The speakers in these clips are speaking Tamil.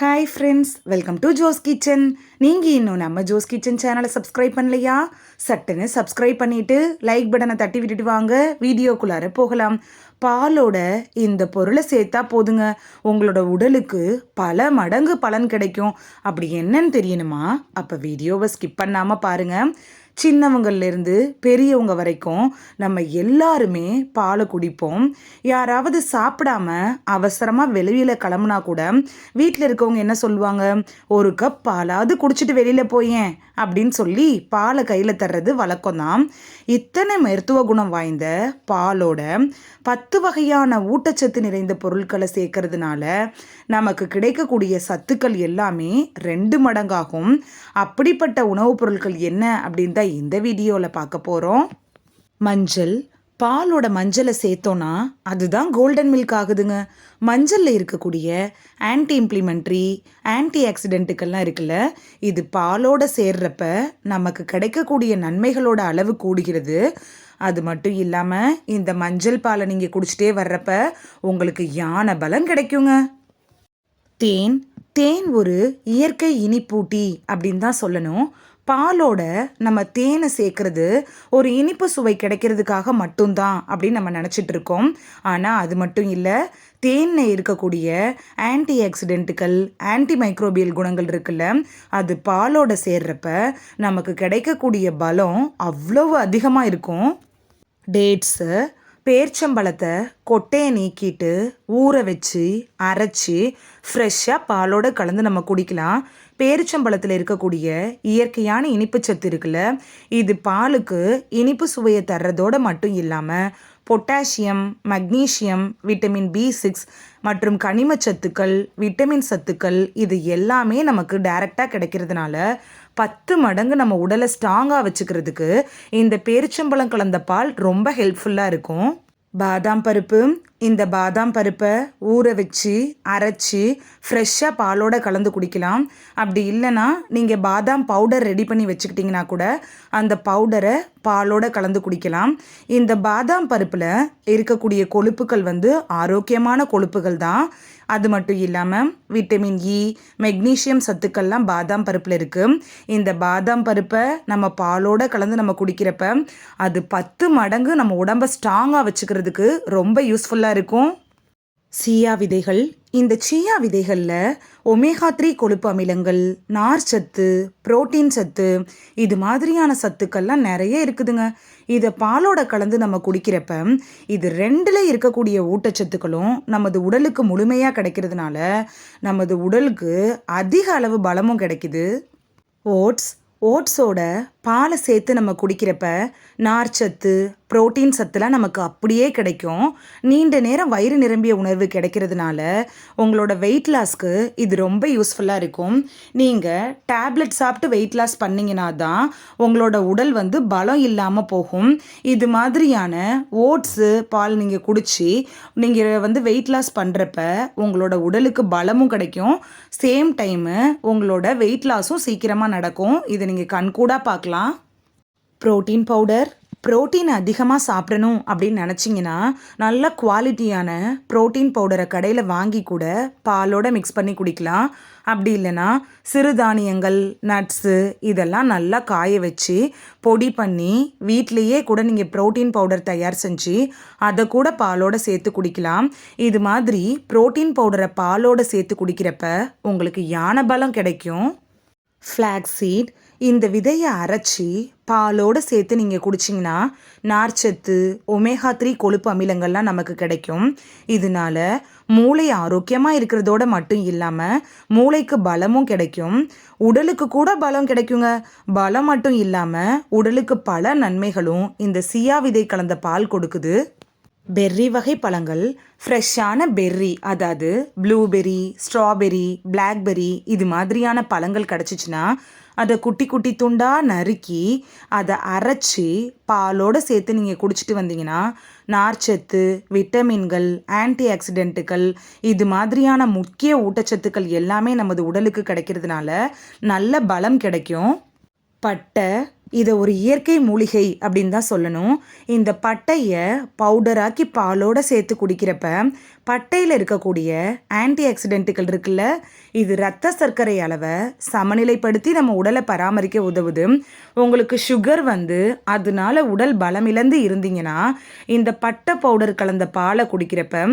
Hi friends welcome to Jo's kitchen நீங்கள் இன்னும் நம்ம ஜோஸ் கிச்சன் சேனலை சப்ஸ்கிரைப் பண்ணலையா? சட்டுன்னு சப்ஸ்கிரைப் பண்ணிவிட்டு லைக் பட்டனை தட்டி விட்டுட்டு வாங்க. வீடியோக்குள்ளார போகலாம். பாலோட இந்த பொருளை சேர்த்தா போதுங்க. உங்களோட உடலுக்கு பல மடங்கு பலன் கிடைக்கும். அப்படி என்னன்னு தெரியணுமா? அப்போ வீடியோவை ஸ்கிப் பண்ணாமல் பாருங்கள் சின்னவங்கள்லேருந்து பெரியவங்க வரைக்கும் நம்ம எல்லாருமே பாலை குடிப்போம். யாராவது சாப்பிடாம அவசரமாக வெளியில் கிளம்புனா கூட வீட்டில் இருக்கவங்க என்ன சொல்லுவாங்க? ஒரு கப் பாலாவது குடிச்சிட்டு வெளியில் போயேன். அப்படின்னு சொல்லி பாலை கையில் தர்றது வழக்கம் தான் இத்தனை மருத்துவ குணம் வாய்ந்த பாலோட பத்து வகையான ஊட்டச்சத்து நிறைந்த பொருட்களை சேர்க்கறதுனால நமக்கு கிடைக்கக்கூடிய சத்துக்கள் எல்லாமே ரெண்டு மடங்காகும். அப்படிப்பட்ட உணவுப் பொருட்கள் என்ன அப்படின்னு தான் இந்த வீடியோவில் பார்க்க போகிறோம் மஞ்சள் பாலோட மஞ்சளை சேர்த்தோன்னா அதுதான் கோல்டன் மில்க் ஆகுதுங்க. மஞ்சளில் இருக்கக்கூடிய ஆன்டி இம்ப்ளிமெண்ட்ரி ஆன்டி ஆக்சிடென்ட்டுக்கெல்லாம் இருக்குல்ல இது பாலோட சேர்றப்ப நமக்கு கிடைக்கக்கூடிய நன்மைகளோட அளவு கூடுகிறது. அது மட்டும் இல்லாமல் இந்த மஞ்சள் பாலை நீங்கள் குடிச்சிட்டே வர்றப்ப உங்களுக்கு யானை பலம் கிடைக்குங்க. தேன் தேன் ஒரு இயற்கை இனிப்பூட்டி அப்படின்னு தான் சொல்லணும். பாலோட நம்ம தேனை சேர்க்கறது ஒரு இனிப்பு சுவை கிடைக்கிறதுக்காக மட்டும்தான் அப்படின்னு நம்ம நினச்சிட்டு இருக்கோம். ஆனால் அது மட்டும் இல்லை தேனில் இருக்கக்கூடிய ஆன்டி ஆக்சிடென்ட்டுகள் ஆன்டி மைக்ரோபியல் குணங்கள் இருக்குல்ல அது பாலோட சேர்றப்ப நமக்கு கிடைக்கக்கூடிய பலம் அவ்வளவு அதிகமாக இருக்கும். டேட்ஸு பேர்ச்சம்பழத்தை கொட்டையை நீக்கிட்டு ஊற வச்சு அரைச்சி ஃப்ரெஷ்ஷாக பாலோடு கலந்து நம்ம குடிக்கலாம். பேரிச்சம்பழத்தில் இருக்கக்கூடிய இயற்கையான இனிப்பு சத்து இருக்குல்ல இது பாலுக்கு இனிப்பு சுவையை தர்றதோடு மட்டும் இல்லாமல் potassium magnesium vitamin B six மற்றும் கனிம சத்துக்கள் விட்டமின் சத்துக்கள் இது எல்லாமே நமக்கு டைரெக்டாக கிடைக்கிறதுனால பத்து மடங்கு நம்ம உடலை ஸ்ட்ராங்காக வச்சுக்கிறதுக்கு இந்த பேரிச்சம்பழம் கலந்த பால் ரொம்ப ஹெல்ப்ஃபுல்லாக இருக்கும். பாதாம் பருப்பு இந்த பாதாம் பருப்பை ஊற வச்சு அரைச்சி ஃப்ரெஷ்ஷாக பாலோடு கலந்து குடிக்கலாம். அப்படி இல்லைன்னா நீங்கள் பாதாம் பவுடர் ரெடி பண்ணி வச்சுக்கிட்டிங்கன்னா கூட அந்த பவுடரை பாலோட கலந்து குடிக்கலாம். இந்த பாதாம் பருப்பில் இருக்கக்கூடிய கொழுப்புகள் வந்து ஆரோக்கியமான கொழுப்புகள் தான். அது மட்டும் இல்லாமல் விட்டமின் இ மெக்னீஷியம் சத்துக்கள்லாம் பாதாம் பருப்பில் இருக்குது இந்த பாதாம் பருப்பை நம்ம பாலோட கலந்து நம்ம குடிக்கிறப்ப அது பத்து மடங்கு நம்ம உடம்பை ஸ்ட்ராங்காக வச்சுக்கிறதுக்கு ரொம்ப யூஸ்ஃபுல்லாக இருக்கும். சியா விதைகள் இந்த சியா விதைகளில் ஒமேகா த்ரீ கொழுப்பு அமிலங்கள் நார் சத்து புரோட்டீன் சத்து இது மாதிரியான சத்துக்கள்லாம் நிறைய இருக்குதுங்க. இதை பாலோட கலந்து நம்ம குடிக்கிறப்ப இது ரெண்டில் இருக்கக்கூடிய ஊட்டச்சத்துக்களும் நமது உடலுக்கு முழுமையாக கிடைக்கிறதுனால நமது உடலுக்கு அதிக அளவு பலமும் கிடைக்குது. ஓட்ஸ் ஓட்ஸோட பாலை சேர்த்து நம்ம குடிக்கிறப்ப நார்ச்சத்து புரோட்டீன் சத்துலாம் நமக்கு அப்படியே கிடைக்கும். நீண்ட நேரம் வயிறு நிரம்பிய உணர்வு கிடைக்கிறதுனால உங்களோட வெயிட் லாஸ்க்கு இது ரொம்ப யூஸ்ஃபுல்லாக இருக்கும். நீங்கள் டேப்லெட் சாப்பிட்டு வெயிட் லாஸ் பண்ணிங்கன்னா தான் உங்களோட உடல் வந்து பலம் இல்லாமல் போகும். இது மாதிரியான ஓட்ஸு பால் நீங்கள் குடித்து நீங்கள் வந்து வெயிட் லாஸ் பண்ணுறப்ப உங்களோட உடலுக்கு பலமும் கிடைக்கும். சேம் டைமு உங்களோட வெயிட் லாஸும் சீக்கிரமாக நடக்கும். இதை நீங்கள் கண்கூடாக பார்க்கலாம். ப்ரோட்டீன் பவுடர் ப்ரோட்டீன் அதிகமாக சாப்பிடணும் அப்படின்னு நினச்சிங்கன்னா நல்ல குவாலிட்டியான ப்ரோட்டீன் பவுடரை கடையில் வாங்கி கூட பாலோட மிக்ஸ் பண்ணி குடிக்கலாம். அப்படி இல்லைன்னா சிறுதானியங்கள் நட்ஸு இதெல்லாம் நல்லா காய வச்சு பொடி பண்ணி வீட்லேயே கூட நீங்கள் ப்ரோட்டீன் பவுடர் தயார் செஞ்சு அதை கூட பாலோட சேர்த்து குடிக்கலாம். இது மாதிரி ப்ரோட்டீன் பவுடரை பாலோட சேர்த்து குடிக்கிறப்ப உங்களுக்கு யானை பலம் கிடைக்கும். ஃப்ளாக் சீட் இந்த விதையை அரைச்சி பாலோடு சேர்த்து நீங்கள் குடிச்சிங்கன்னா நார்ச்சத்து ஒமேகா த்ரீ கொழுப்பு அமிலங்கள்லாம் நமக்கு கிடைக்கும். இதனால மூளை ஆரோக்கியமாக இருக்கிறதோட மட்டும் இல்லாமல் மூளைக்கு பலமும் கிடைக்கும். உடலுக்கு கூட பலம் கிடைக்குங்க. பலம் மட்டும் இல்லாமல் உடலுக்கு பல நன்மைகளும் இந்த சியா விதை கலந்த பால் கொடுக்குது. பெர்ரி வகை பழங்கள் ஃப்ரெஷ்ஷான பெர்ரி அதாவது ப்ளூபெர்ரி ஸ்ட்ராபெர்ரி பிளாக்பெர்ரி இது மாதிரியான பழங்கள் கிடச்சிச்சின்னா அதை குட்டி குட்டி துண்டாக நறுக்கி அதை அரைச்சி பாலோடு சேர்த்து நீங்கள் குடிச்சிட்டு வந்தீங்கன்னா நார்ச்சத்து விட்டமின்கள் ஆன்டி ஆக்சிடென்ட்டுகள் இது மாதிரியான முக்கிய ஊட்டச்சத்துக்கள் எல்லாமே நமது உடலுக்கு கிடைக்கிறதுனால நல்ல பலம் கிடைக்கும். பட்டை இதை ஒரு இயற்கை மூலிகை அப்படின்னு தான் சொல்லணும். இந்த பட்டையை பவுடராக்கி பாலோடு சேர்த்து குடிக்கிறப்ப பட்டையில் இருக்கக்கூடிய ஆன்டி ஆக்சிடென்ட்டுகள் இருக்குல்ல இது ரத்த சர்க்கரை அளவை சமநிலைப்படுத்தி நம்ம உடலை பராமரிக்க உதவுது. உங்களுக்கு சுகர் வந்து அதனால உடல் பலமிழந்து இருந்தீங்கன்னா இந்த பட்டை பவுடர் கலந்த பாலை குடிக்கிறப்ப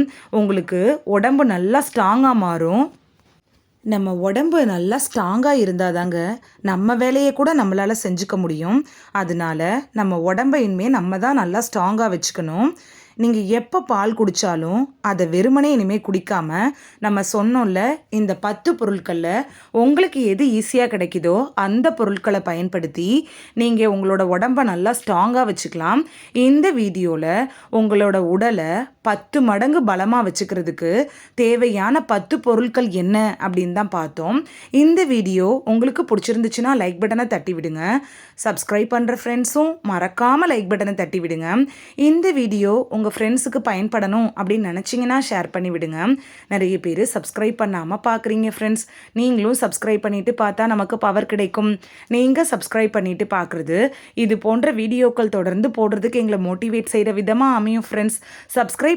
உங்களுக்கு உடம்பு நல்லா ஸ்ட்ராங்காக மாறும். நம்ம உடம்பு நல்லா ஸ்ட்ராங்காக இருந்தால் தாங்க நம்ம வேலையை கூட நம்மளால் செஞ்சுக்க முடியும். அதனால நம்ம உடம்பை இனிமேல் நம்ம தான் நல்லா ஸ்ட்ராங்காக வச்சுக்கணும். நீங்கள் எப்போ பால் குடித்தாலும் அதை வெறுமனே இனிமேல் குடிக்காமல் நம்ம சொன்னோம்ல இந்த பத்து பொருட்களில் உங்களுக்கு எது ஈஸியாக கிடைக்குதோ அந்த பொருட்களை பயன்படுத்தி நீங்கள் உங்களோட உடம்பை நல்லா ஸ்ட்ராங்காக வச்சுக்கலாம். இந்த வீடியோவில் உங்களோட உடலை பத்து மடங்கு பலமாக வச்சுக்கிறதுக்கு தேவையான பத்து பொருட்கள் என்ன அப்படின்னு தான் பார்த்தோம். இந்த வீடியோ உங்களுக்கு பிடிச்சிருந்துச்சுன்னா லைக் பட்டனை தட்டி விடுங்க. சப்ஸ்கிரைப் பண்ணுற ஃப்ரெண்ட்ஸும் மறக்காமல் லைக் பட்டனை தட்டி விடுங்க. இந்த வீடியோ உங்கள் ஃப்ரெண்ட்ஸுக்கு பயன்படணும் அப்படின்னு நினச்சிங்கன்னா ஷேர் பண்ணி விடுங்க. நிறைய பேர் சப்ஸ்கிரைப் பண்ணாமல் பார்க்குறீங்க ஃப்ரெண்ட்ஸ் நீங்களும் சப்ஸ்கிரைப் பண்ணிவிட்டு பார்த்தா நமக்கு பவர் கிடைக்கும். நீங்கள் சப்ஸ்கிரைப் பண்ணிவிட்டு பார்க்குறது இது போன்ற வீடியோக்கள் தொடர்ந்து போடுறதுக்கு எங்களை மோட்டிவேட் செய்கிற விதமாக அமையும் ஃப்ரெண்ட்ஸ் சப்ஸ்கிரைப்